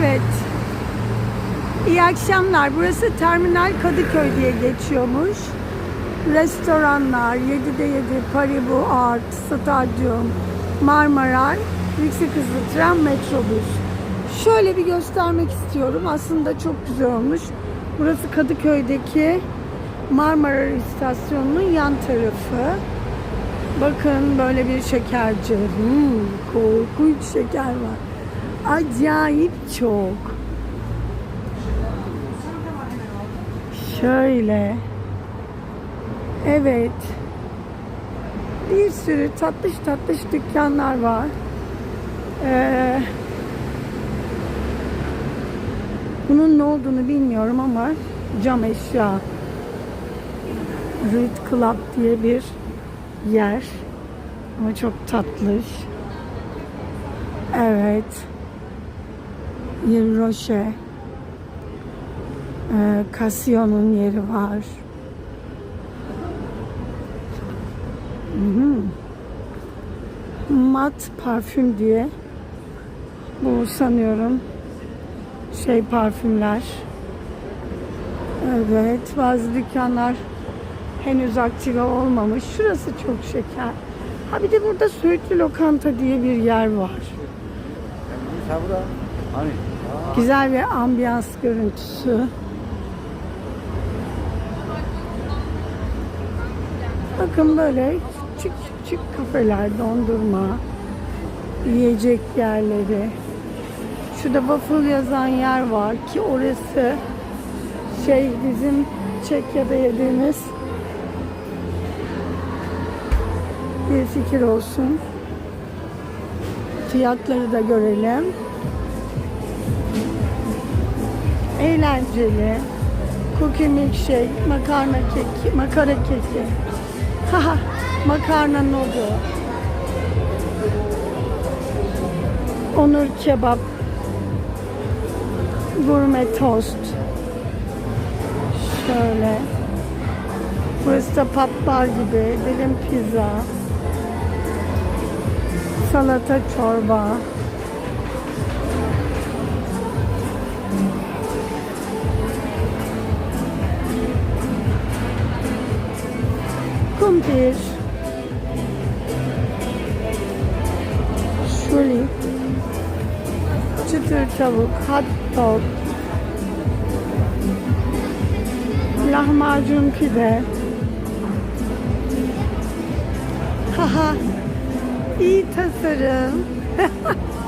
Evet. İyi akşamlar. Burası Terminal Kadıköy diye geçiyormuş. Restoranlar, 7'de 7, Paribu Art, Stadyum, Marmaray, yüksek hızlı tren, metrobüs. Şöyle bir göstermek istiyorum. Aslında çok güzel olmuş. Burası Kadıköy'deki Marmara İstasyonu'nun yan tarafı. Bakın böyle bir şekerci. Hmm, korkunç şeker var. Acayip çok. Şöyle. Evet. Bir sürü tatlış tatlış dükkanlar var. Ee, bunun ne olduğunu bilmiyorum ama cam eşya. Reed Club diye bir yer. Ama çok tatlış. Evet. Yeri Roche. Ee, Casio'nun yeri var. Hı. Mat parfüm diye. Bu sanıyorum şey parfümler. Evet, bazı dükkanlar henüz aktive olmamış. Şurası çok şeker. Ha bir de burada Söğütlü Lokanta diye bir yer var burada. Hani? Güzel bir ambiyans görüntüsü. Bakın böyle küçük küçük kafeler, dondurma, yiyecek yerleri. Şurada waffle yazan yer var ki orası şey bizim Çekya'da yediğimiz bir fikir olsun. Fiyatları da görelim. Eğlenceli. Cookie milkshake, makarna keki, makara keki. Haha, makarna noodle. Onur kebap. Gurme tost. Şöyle. Burası da patlar gibi. Dilim pizza. Salata çorba. Kumpir. Şuli. Çıtır tavuk, hot dog. Lahmacun pide. Haha. İyi tasarım.